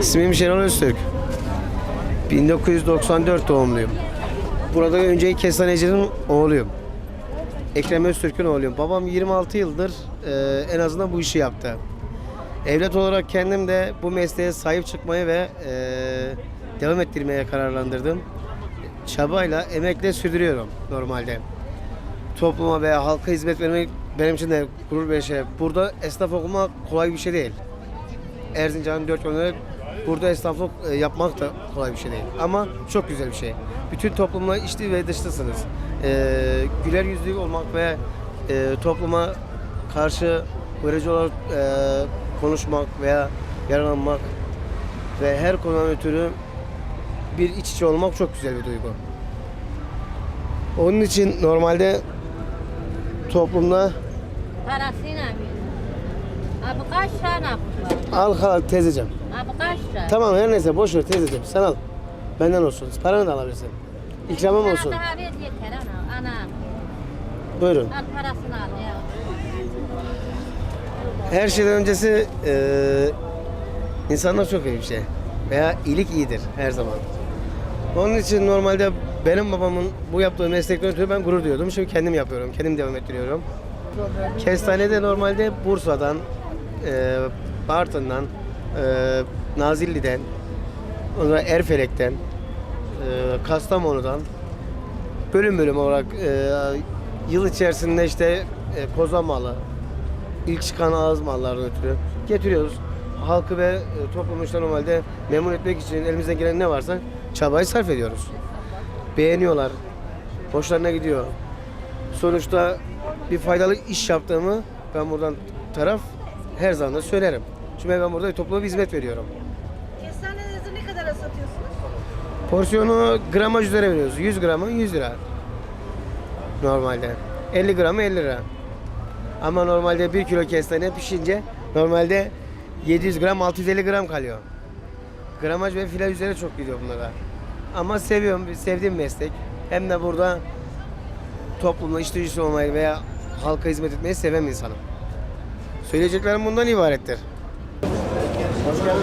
İsmim Şenol Öztürk. 1994 doğumluyum. Burada önceki kestanecinin oğluyum. Ekrem Öztürk'ün oğluyum. Babam 26 yıldır e, en azından bu işi yaptı. Evlat olarak kendim de bu mesleğe sahip çıkmayı ve e, devam ettirmeye kararlandırdım. Çabayla, emekle sürdürüyorum normalde. Topluma veya halka hizmet vermek benim için de gurur bir şey. Burada esnaf olmak kolay bir şey değil. Erzincan'ın dört yönünde burada esnaflık e, yapmak da kolay bir şey değil. Ama çok güzel bir şey. Bütün toplumla içli ve dışlısınız. E, güler yüzlü olmak ve e, topluma karşı verici olarak e, konuşmak veya yararlanmak ve her konudan ötürü bir iç içe olmak çok güzel bir duygu. Onun için normalde toplumda Parasıyla bir. Abi kaç tane var? al kal teyzeciğim. Abi kaç tane? Tamam her neyse boş ver teyzeciğim sen al. Benden olsun. Paranı da alabilirsin. İkramım olsun. Daha ver yeter ana. Ana. Buyurun. Al parasını al ya. Her şeyden öncesi eee insanlar çok iyi bir şey. Veya iyilik iyidir her zaman. Onun için normalde benim babamın bu yaptığı meslekten ötürü ben gurur duyuyordum. Şimdi kendim yapıyorum. Kendim devam ettiriyorum. Kestanede normalde Bursa'dan, eee Bartın'dan, eee Nazilli'den, ondan Erfelek'ten, eee Kastamonu'dan bölüm bölüm olarak eee, yıl içerisinde işte e, koza malı, ilk çıkan ağız mallardan ötürü getiriyoruz. Halkı ve e, toplumu işte normalde memnun etmek için elimizden gelen ne varsa çabayı sarf ediyoruz. Beğeniyorlar. Hoşlarına gidiyor. Sonuçta bir faydalı iş yaptığımı ben buradan taraf her zaman da söylerim. Çünkü ben burada topluma bir hizmet veriyorum. Kestanenizi ne kadara satıyorsunuz? Porsiyonu gramaj üzere veriyoruz. 100 gramı 100 lira. Normalde. 50 gramı 50 lira. Ama normalde 1 kilo kestane pişince normalde 700 gram 650 gram kalıyor. Gramaj ve file üzerine çok gidiyor bunlara. Ama seviyorum, sevdiğim meslek. Hem de burada toplumla iç dışısı olmayı veya halka hizmet etmeyi seven insanım. Söyleyeceklerim bundan ibarettir. Hoş geldin